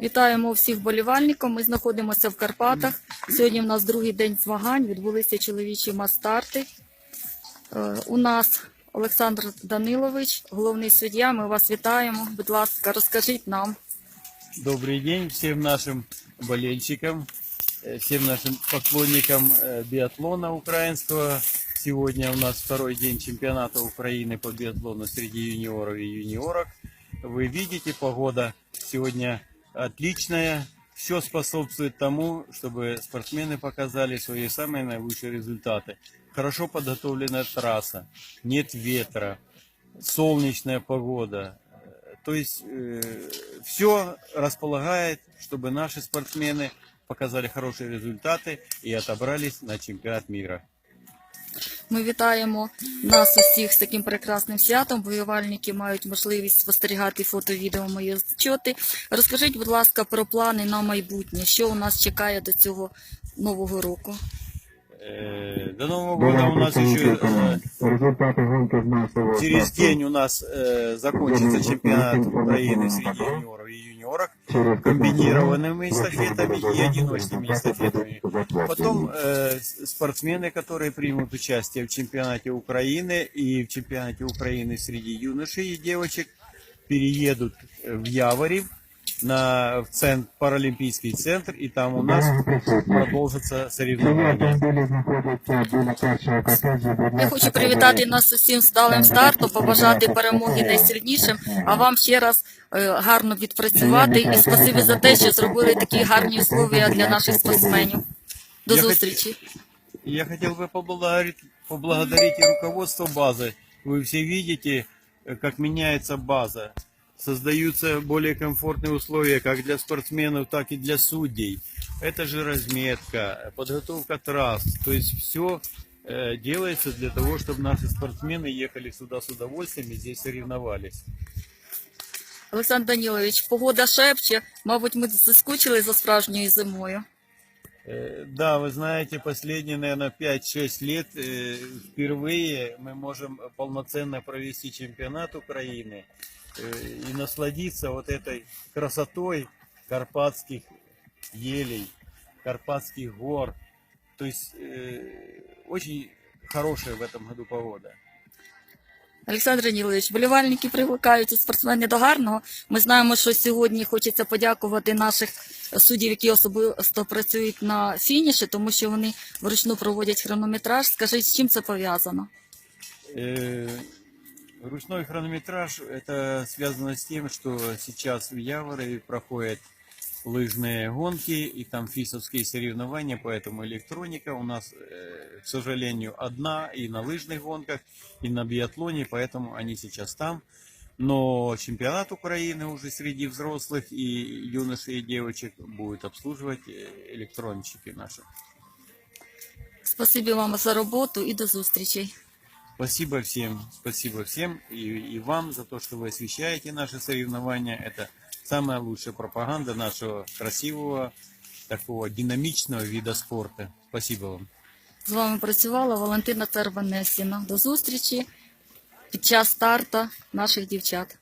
Вітаємо всіх болівальників. Ми знаходимося в Карпатах. Сьогодні в нас другий день змагань. Відбулися чоловічі мастарти. Е, У нас Олександр Данилович, головний суддя. Ми вас вітаємо. Будь ласка, розкажіть нам. Добрый день всем нашим болельщикам, э, всем нашим поклонникам э, биатлона украинского. Сегодня у нас второй день чемпионата Украины по биатлону среди юниоров и юниорок. Вы видите, погода сегодня отличная. Все способствует тому, чтобы спортсмены показали свои самые наилучшие результаты. Хорошо подготовленная трасса, нет ветра, солнечная погода, то есть все располагает, чтобы наши спортсмены показали хорошие результаты и отобрались на чемпионат мира. Ми вітаємо нас усіх з таким прекрасним святом. Воювальники мають можливість спостерігати фото, відео, мої зчоти. Розкажіть, будь ласка, про плани на майбутнє. Що у нас чекає до цього нового року? Э, До Нового года у нас еще э, Результаты гонки массового через старта. день у нас э, закончится чемпионат Украины среди юниоров и юниорок Через комбинированными эстафетами и одиночными эстафетами. Потом э, с- спортсмены, которые примут участие в чемпионате Украины и в чемпионате Украины среди юношей и девочек, переедут э, в Яворев на в центр, паралимпийский центр, и там у нас продолжатся соревнования. автомобілі знаходяться біля першого котеджу. Будь Я ласка, хочу привітати нас усім сталим стартом, побажати перемоги найсильнішим, а вам ще раз е, гарно відпрацювати і спасибі за те, що зробили такі гарні условия для наших спортсменів. До Я хот- зустрічі. Я хотел бы поблагодарить, поблагодарить и руководство базы. Вы все видите, э, как меняется база. Создаются более комфортные условия как для спортсменов, так и для судей. Это же разметка, подготовка трасс. То есть все делается для того, чтобы наши спортсмены ехали сюда с удовольствием и здесь соревновались. Олександр Данілович, погода шепче. Мабуть, ми заскучили за справжньою зимою. Э, Да, вы знаете, последние, наверное, 5-6 лет э, впервые мы можем полноценно провести чемпионат Украины э, и насладиться вот этой красотой карпатских елей, карпатских гор. То есть э, очень хорошая в этом году погода. Олександр Данілович, болівальники привикають спортсмени до гарного. Ми знаємо, що сьогодні хочеться подякувати наших суддів, які особисто працюють на фініші, тому що вони вручну проводять хронометраж. Скажіть, з чим це пов'язано? Э, Ручной хронометраж это связано с тем, что сейчас в Яворове проходят лыжные гонки и там фисовские соревнования, поэтому электроника у нас, э, к сожалению, одна и на лыжных гонках, и на биатлоне, поэтому они сейчас там. Но чемпионат Украины уже среди взрослых и юношей и девочек будет обслуживать э, электронщики наши. Спасибі вам за роботу і до зустрічей. Спасибо всем, спасибо всем и, и вам за то, что вы освещаете наши соревнования. Это самая лучшая пропаганда нашего красивого, такого динамичного вида спорта. Спасибо вам. З вами працювала Валентина Церванесіна. До зустрічі під час старта наших дівчат.